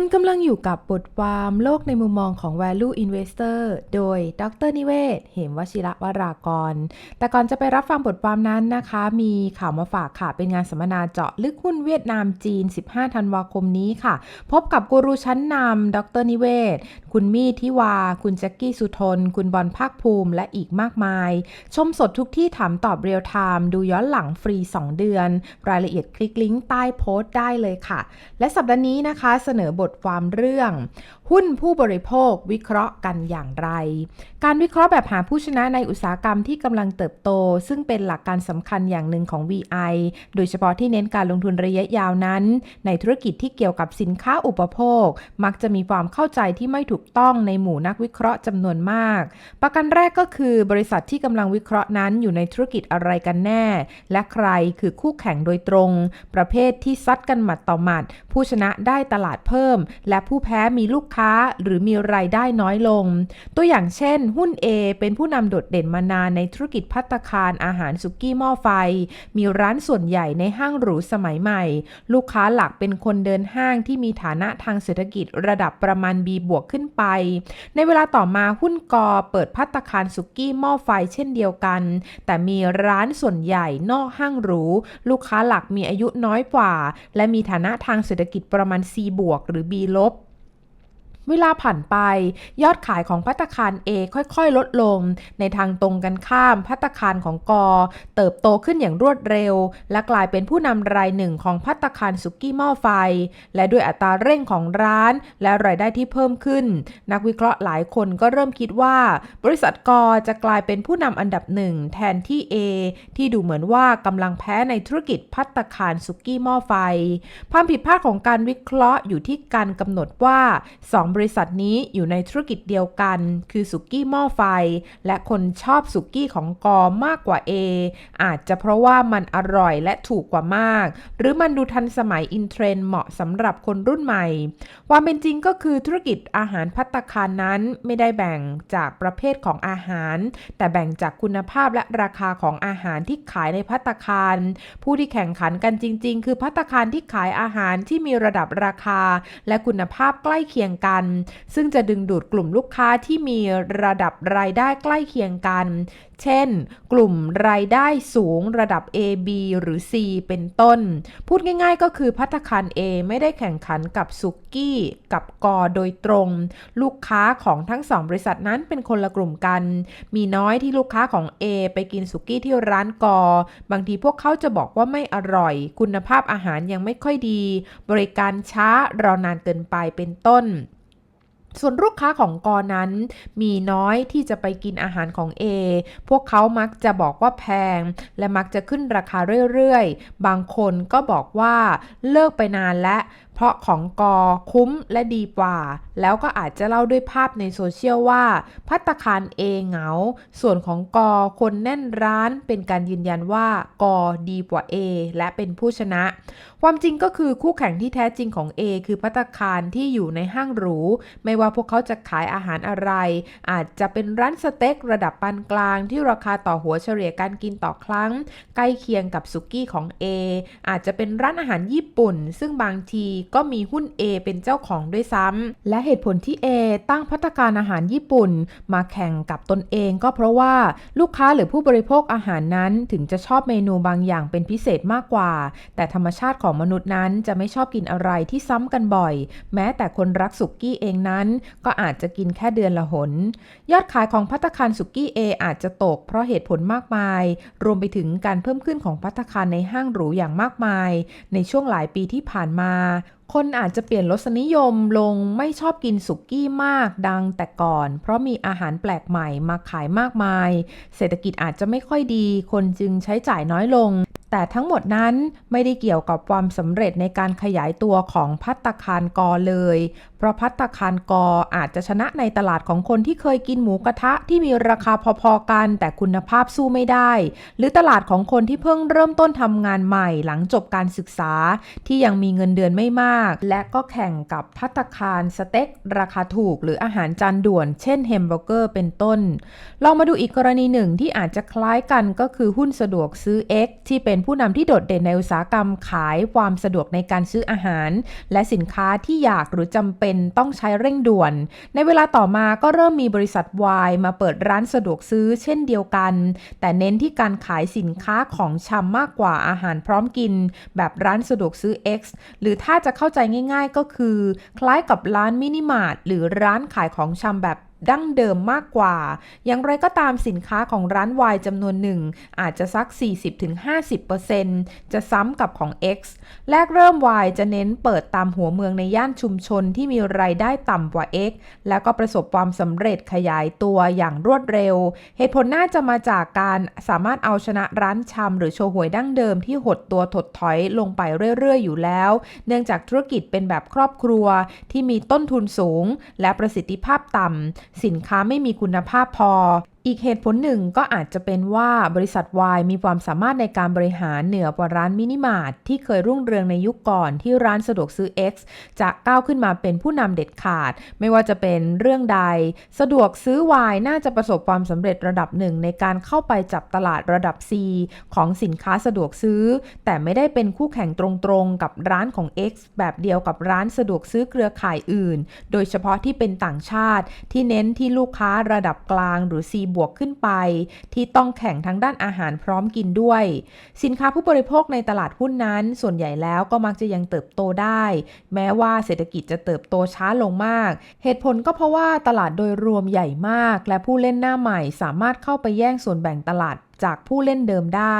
คุณกำลังอยู่กับบทความโลกในมุมมองของ Value Investor โดย ดรนิเวศ เหมวชิระวรากร แต่ก่อนจะไปรับฟังบทความนั้นนะคะ มีข่าวมาฝากค่ะ เป็นงานสัมมนาเจาะลึกหุ้นเวียดนามจีน 15 ธันวาคมนี้ค่ะ พบกับกูรูชั้นนำ ดรนิเวศ คุณมีทิวา คุณแจ็คกี้สุทน คุณบอลภาคภูมิ และอีกมากมาย ชมสดทุกที่ถามตอบเรียลไทม์ ดูย้อนหลังฟรี 2 เดือน รายละเอียดคลิกลิงก์ใต้โพสต์ได้เลยค่ะ และสัปดาห์นี้นะคะ เสนอบทความเรื่อง หุ้นผู้บริโภควิเคราะห์กันอย่างไร การวิเคราะห์แบบหาผู้ชนะในอุตสาหกรรมที่กำลังเติบโต ซึ่งเป็นหลักการสำคัญอย่างหนึ่งของ VI โดยเฉพาะที่เน้นการลงทุนระยะยาวนั้น ในธุรกิจที่เกี่ยวกับสินค้าอุปโภค มักจะมีความเข้าใจที่ไม่ถูกต้องในหมู่นักวิเคราะห์จำนวนมาก ประกันแรกก็คือบริษัทที่กำลังวิเคราะห์นั้นอยู่ในธุรกิจอะไรกันแน่ และใครคือคู่แข่งโดยตรง ประเภทที่ซัดกันหมัดต่อหมัด ผู้ชนะได้ตลาดเพิ่มและผู้แพ้มีลูกค้าหรือมีรายได้น้อยลง ตัวอย่างเช่น หุ้น A เป็นผู้นำโดดเด่นมานานในธุรกิจพัตตาคารอาหารสุกี้หม้อไฟ มีร้านส่วนใหญ่ในห้างหรูสมัยใหม่ ลูกค้าหลักเป็นคนเดินห้างที่มีฐานะทางเศรษฐกิจระดับประมาณ B บวกขึ้นไป ในเวลาต่อมาหุ้นกอเปิดพัตตาคารสุกี้หม้อไฟเช่นเดียวกัน แต่มีร้านส่วนใหญ่นอกห้างหรู ลูกค้าหลักมีอายุน้อยกว่า และมีฐานะทางเศรษฐกิจประมาณ C บวกหรือรือ b ลบ เวลาผ่านไป ยอดขายของพัตตาคาร A ค่อยๆ ลดลง ในทางตรงกันข้ามพัตตาคารของกอ เติบโตขึ้นอย่างรวดเร็ว และกลายเป็นผู้นำรายหนึ่งของพัตตาคารสุกี้หม้อไฟ และด้วยอัตราเร่งของร้านและรายได้ที่เพิ่มขึ้น นักวิเคราะห์หลายคนก็เริ่มคิดว่า บริษัทกอจะกลายเป็นผู้นำอันดับหนึ่งแทนที่ A ที่ดูเหมือนว่ากำลังแพ้ในธุรกิจพัตตาคารสุกี้หม้อไฟ ความผิดพลาดของการวิเคราะห์อยู่ที่การกำหนดว่าสองบริษัทนี้อยู่ในธุรกิจเดียวกัน คือสุกี้หม้อไฟ และคนชอบสุกี้ของกอมากกว่า A อาจจะเพราะว่ามันอร่อยและถูกกว่ามาก หรือมันดูทันสมัยอินเทรนด์เหมาะสำหรับคนรุ่นใหม่ ความเป็นจริงก็คือธุรกิจอาหารพัตตาคารนั้นไม่ได้แบ่งจากประเภทของอาหาร แต่แบ่งจากคุณภาพและราคาของอาหารที่ขายในพัตตาคาร ผู้ที่แข่งขันกันจริง ๆ คือพัตตาคารที่ขายอาหารที่มีระดับราคา และคุณภาพใกล้เคียงกันซึ่งจะดึงดูดกลุ่มลูกค้าที่มีระดับรายได้ใกล้เคียงกัน เช่น กลุ่มรายได้สูงระดับ A B หรือ C เป็นต้น พูดง่ายๆก็คือพัตตาคาร A ไม่ได้แข่งขันกับสุกี้ กับกอโดยตรง ลูกค้าของทั้งสองบริษัทนั้นเป็นคนละกลุ่มกัน มีน้อยที่ลูกค้าของ A ไปกินสุกี้ที่ร้านกอ บางทีพวกเขาจะบอกว่าไม่อร่อย คุณภาพอาหารยังไม่ค่อยดี บริการช้ารอนานเกินไปเป็นต้น ส่วนลูกค้าของกอนั้น มีน้อยที่จะไปกินอาหารของ A พวกเขามักจะบอกว่าแพง และมักจะขึ้นราคาเรื่อยๆ บางคนก็บอกว่าเลิกไปนานแล้ว เพราะของกอคุ้มและดีกว่า แล้วก็อาจจะเล่าด้วยภาพในโซเชียลว่า พัตคาร A เหงา ส่วนของกอคนแน่นร้านเป็นการยืนยันว่ากอดีกว่า A และเป็นผู้ชนะ ความจริงก็คือคู่แข่งที่แท้จริงของ A คือพัตคารที่อยู่ในห้างหรู ไม่ว่าพวกเขาจะขายอาหารอะไร อาจจะเป็นร้านสเต็กระดับปานกลางที่ราคาต่อหัวเฉลี่ยการกินต่อครั้ง ใกล้เคียงกับสุกี้ของ A อาจจะเป็นร้านอาหารญี่ปุ่น ซึ่งบางทีก็มีหุ้น A เป็นเจ้าของด้วยซ้ำ และเหตุผลที่ A ตั้งพัตตาคารอาหารญี่ปุ่น มาแข่งกับตนเองก็เพราะว่าลูกค้าหรือผู้บริโภคอาหารนั้นถึงจะชอบเมนูบางอย่างเป็นพิเศษมากกว่า แต่ธรรมชาติของมนุษย์นั้นจะไม่ชอบกินอะไรที่ซ้ำกันบ่อย แม้แต่คนรักสุกี้เองนั้น ก็อาจจะกินแค่เดือนละหน ยอดขายของพัตตาคารสุกี้ A อาจจะตกเพราะเหตุผลมากมาย รวมไปถึงการเพิ่มขึ้นของพัตตาคารในห้างหรูอย่างมากมาย ในช่วงหลายปีที่ผ่านมา คนอาจจะเปลี่ยนรสนิยมลงไม่ชอบกินสุกี้มากดังแต่ก่อน เพราะมีอาหารแปลกใหม่มาขายมากมาย เศรษฐกิจอาจจะไม่ค่อยดี คนจึงใช้จ่ายน้อยลง แต่ทั้งหมดนั้นไม่ได้เกี่ยวกับความสำเร็จในการขยายตัวของพัตตาคารกอเลย เพราะพัตตาคารกออาจจะชนะในตลาดของคนที่เคยกินหมูกระทะที่มีราคาพอๆกัน แต่คุณภาพสู้ไม่ได้ หรือตลาดของคนที่เพิ่งเริ่มต้นทำงานใหม่หลังจบการศึกษาที่ยังมีเงินเดือนไม่มาก และก็แข่งกับพัตตาคารสเต็กราคาถูก หรืออาหารจานด่วน เช่นแฮมเบอร์เกอร์เป็นต้นลองมาดูอีกกรณีหนึ่งที่อาจจะคล้ายกันก็คือหุ้นสะดวกซื้อ X ที่เป็นเป็นผู้นำที่โดดเด่นในอุตสาหกรรมขายความสะดวกในการซื้ออาหาร และสินค้าที่อยากหรือจำเป็นต้องใช้เร่งด่วน ในเวลาต่อมาก็เริ่มมีบริษัทวายมาเปิดร้านสะดวกซื้อเช่นเดียวกัน แต่เน้นที่การขายสินค้าของชำมากกว่าอาหารพร้อมกิน แบบร้านสะดวกซื้อ X หรือถ้าจะเข้าใจง่าย ๆ ก็คือ คล้ายกับร้านมินิมาร์ทหรือร้านขายของชำแบบ ดั้งเดิมมากกว่า อย่างไรก็ตามสินค้าของร้านวายจำนวนหนึ่ง อาจจะสัก 40-50%จะซ้ำกับของ X แรกเริ่ม Y จะเน้นเปิดตามหัวเมืองในย่านชุมชนที่มีรายได้ต่ำกว่า X แล้วก็ประสบความสำเร็จขยายตัวอย่างรวดเร็ว เหตุผลน่าจะมาจากการสามารถเอาชนะร้านชำหรือโชห่วยดั้งเดิมที่หดตัวถดถอยลงไปเรื่อยๆ อยู่แล้ว เนื่องจากธุรกิจเป็นแบบครอบครัวที่มีต้นทุนสูง และประสิทธิภาพต่ำสินค้าไม่มีคุณภาพพออีกเหตุผลหนึ่งก็อาจจะเป็นว่าบริษัทวายมีความสามารถในการบริหารเหนือกว่าร้านมินิมาร์ทที่เคยรุ่งเรืองในยุคก่อนที่ร้านสะดวกซื้อ X จะก้าวขึ้นมาเป็นผู้นำเด็ดขาด ไม่ว่าจะเป็นเรื่องใด สะดวกซื้อวายน่าจะประสบความสำเร็จระดับหนึ่งในการเข้าไปจับตลาดระดับ C ของสินค้าสะดวกซื้อ แต่ไม่ได้เป็นคู่แข่งตรงๆกับร้านของ X แบบเดียวกับร้านสะดวกซื้อเครือข่ายอื่น โดยเฉพาะที่เป็นต่างชาติที่เน้นที่ลูกค้าระดับกลางหรือ C บวกขึ้นไป ที่ต้องแข่งทั้งด้านอาหารพร้อมกินด้วย สินค้าผู้บริโภคในตลาดหุ้นนั้น ส่วนใหญ่แล้วก็มักจะยังเติบโตได้ แม้ว่าเศรษฐกิจจะเติบโตช้าลงมาก เหตุผลก็เพราะว่าตลาดโดยรวมใหญ่มาก และผู้เล่นหน้าใหม่สามารถเข้าไปแย่งส่วนแบ่งตลาด จากผู้เล่นเดิมได้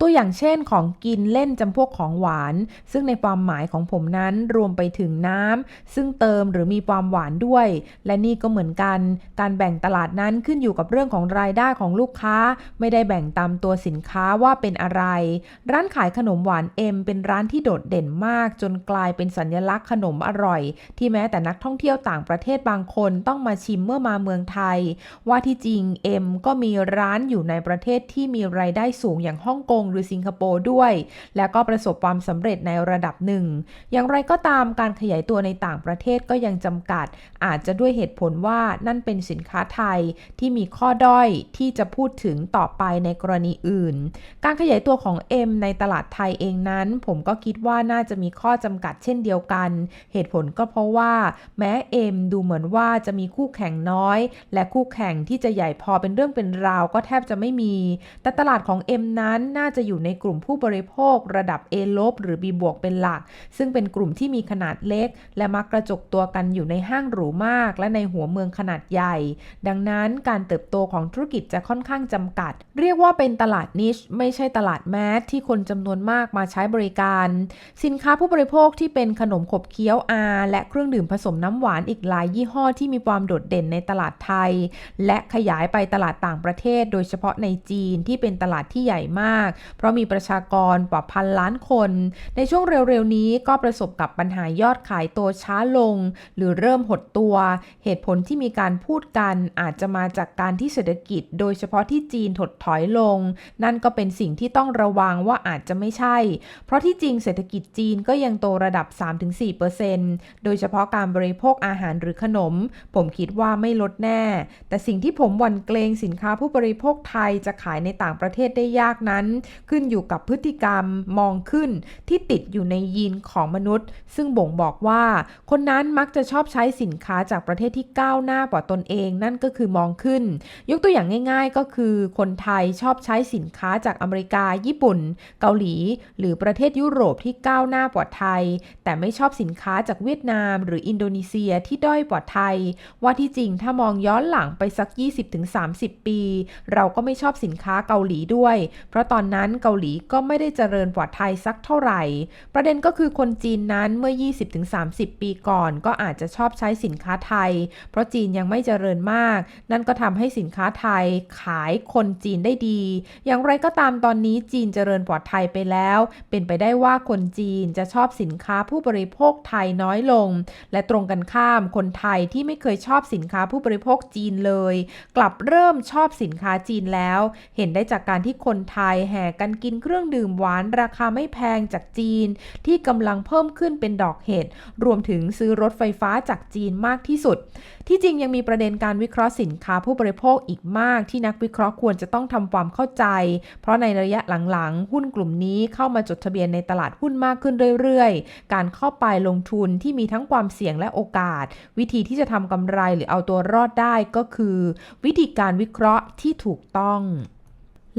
ตัวอย่างเช่นของกินเล่นจำพวกของหวาน ซึ่งในความหมายของผมนั้นรวมไปถึงน้ำซึ่งเติมหรือมีความหวานด้วย และนี่ก็เหมือนกัน การแบ่งตลาดนั้นขึ้นอยู่กับเรื่องของรายได้ของลูกค้า ไม่ได้แบ่งตามตัวสินค้าว่าเป็นอะไร ร้านขายขนมหวานเอ็มเป็นร้านที่โดดเด่นมาก จนกลายเป็นสัญลักษณ์ขนมอร่อย ที่แม้แต่นักท่องเที่ยวต่างประเทศบางคนต้องมาชิมเมื่อมาเมืองไทย ว่าที่จริงเอ็มก็มีร้านอยู่ในประเทศที่มีรายได้สูงอย่างฮ่องกงหรือสิงคโปร์ด้วย และก็ประสบความสำเร็จในระดับหนึ่ง อย่างไรก็ตามการขยายตัวในต่างประเทศก็ยังจำกัด อาจจะด้วยเหตุผลว่านั่นเป็นสินค้าไทยที่มีข้อด้อยที่จะพูดถึงต่อไปในกรณีอื่น การขยายตัวของ M ในตลาดไทยเองนั้น ผมก็คิดว่าน่าจะมีข้อจำกัดเช่นเดียวกัน เหตุผลก็เพราะว่า แม้ M ดูเหมือนว่าจะมีคู่แข่งน้อย และคู่แข่งที่จะใหญ่พอเป็นเรื่องเป็นราวก็แทบจะไม่มีแต่ตลาดของ M นั้นน่าจะอยู่ในกลุ่มผู้บริโภคระดับ A ลบหรือ B บวกเป็นหลัก ซึ่งเป็นกลุ่มที่มีขนาดเล็ก และมักกระจกตัวกันอยู่ในห้างหรูมาก และในหัวเมืองขนาดใหญ่ ดังนั้นการเติบโตของธุรกิจจะค่อนข้างจำกัด เรียกว่าเป็นตลาดนิชไม่ใช่ตลาดแมสที่คนจำนวนมากมาใช้บริการ สินค้าผู้บริโภคที่เป็นขนมขบเคี้ยวอาและเครื่องดื่มผสมน้ำหวานอีกหลายยี่ห้อที่มีความโดดเด่นในตลาดไทย และขยายไปตลาดต่างประเทศโดยเฉพาะในจีนที่เป็นตลาดที่ใหญ่มาก เพราะมีประชากรกว่าพันล้านคน ในช่วงเร็วๆนี้ก็ประสบกับปัญหายอดขายตัวช้าลง หรือเริ่มหดตัว เหตุผลที่มีการพูดกันอาจจะมาจากการที่เศรษฐกิจ โดยเฉพาะที่จีนถดถอยลง นั่นก็เป็นสิ่งที่ต้องระวังว่าอาจจะไม่ใช่ เพราะที่จริงเศรษฐกิจจีนก็ยังโตระดับ 3-4%โดยเฉพาะการบริโภคอาหารหรือขนม ผมคิดว่าไม่ลดแน่ แต่สิ่งที่ผมหวั่นเกรงสินค้าผู้บริโภคไทยจะขายในต่างประเทศได้ยากนั้น ขึ้นอยู่กับพฤติกรรมมองขึ้นที่ติดอยู่ในยีนของมนุษย์ ซึ่งบ่งบอกว่า คนนั้นมักจะชอบใช้สินค้าจากประเทศที่ก้าวหน้ากว่าตนเอง นั่นก็คือมองขึ้น ยกตัวอย่างง่าย ๆ ก็คือคนไทยชอบใช้สินค้าจากอเมริกา ญี่ปุ่น เกาหลี หรือประเทศยุโรปที่ก้าวหน้ากว่าไทย แต่ไม่ชอบสินค้าจากเวียดนาม หรืออินโดนีเซียที่ด้อยกว่าไทย ว่าที่จริงถ้ามองย้อนหลังไปสัก 20-30 ปี เราก็ไม่ชอบสินค้าค้าเกาหลีด้วย เพราะตอนนั้นเกาหลีก็ไม่ได้เจริญกว่าไทยสักเท่าไหร่ ประเด็นก็คือคนจีนนั้นเมื่อ 20-30 ปีก่อน ก็อาจจะชอบใช้สินค้าไทย เพราะจีนยังไม่เจริญมาก นั่นก็ทำให้สินค้าไทยขายคนจีนได้ดี อย่างไรก็ตามตอนนี้จีนเจริญกว่าไทยไปแล้ว เป็นไปได้ว่าคนจีนจะชอบสินค้าผู้บริโภคไทยน้อยลง และตรงกันข้ามคนไทยที่ไม่เคยชอบสินค้าผู้บริโภคจีนเลย กลับเริ่มชอบสินค้าจีนแล้วเห็นได้จากการที่คนไทยแห่กันกินเครื่องดื่มหวานราคาไม่แพงจากจีน ที่กำลังเพิ่มขึ้นเป็นดอกเห็ดรวมถึงซื้อรถไฟฟ้าจากจีนมากที่สุด ที่จริงยังมีประเด็นการวิเคราะห์สินค้าผู้บริโภคอีกมาก ที่นักวิเคราะห์ควรจะต้องทำความเข้าใจ เพราะในระยะหลังๆ หุ้นกลุ่มนี้เข้ามาจดทะเบียนในตลาดหุ้นมากขึ้นเรื่อยๆ การเข้าไปลงทุนที่มีทั้งความเสี่ยงและโอกาส วิธีที่จะทำกำไรหรือเอาตัวรอดได้ก็คือ วิธีการวิเคราะห์ที่ถูกต้อง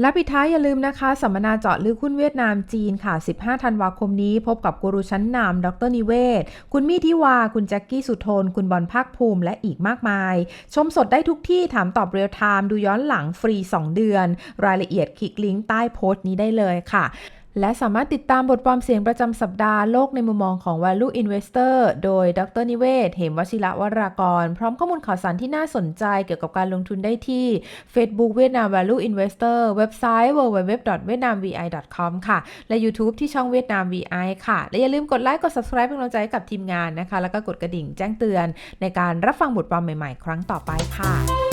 และปิดท้ายอย่าลืมนะคะ สัมมนาเจาะลึกหุ้นเวียดนามจีนค่ะ 15 ธันวาคมนี้ พบกับกูรูชั้นนำดรนิเวศ คุณมี่ทิวา คุณแจ็คกี้สุทน คุณบอลภาคภูมิ และอีกมากมาย ชมสดได้ทุกที่ถามตอบเรียลไทม์ดูย้อนหลังฟรี 2 เดือน รายละเอียดคลิกลิงก์ใต้โพสต์นี้ได้เลยค่ะ และสามารถติดตามบทความเสียงประจำสัปดาห์โลกในมุมมองของ Value Investor โดย ดรนิเวศ เหมวชิระวรากร พร้อมข้อมูลข่าวสารที่น่าสนใจเกี่ยวกับการลงทุนได้ที่ Facebook เวียดนาม Value Investor เว็บไซต์ www.vietnamvi.com ค่ะ และ YouTube ที่ช่องเวียดนาม VI ค่ะ และอย่าลืมกดไลค์ กด subscribe เป็นกำลังใจให้กับทีมงานนะคะ แล้วก็กดกระดิ่งแจ้งเตือน ในการรับฟังบทความใหม่ ๆ ครั้งต่อไปค่ะ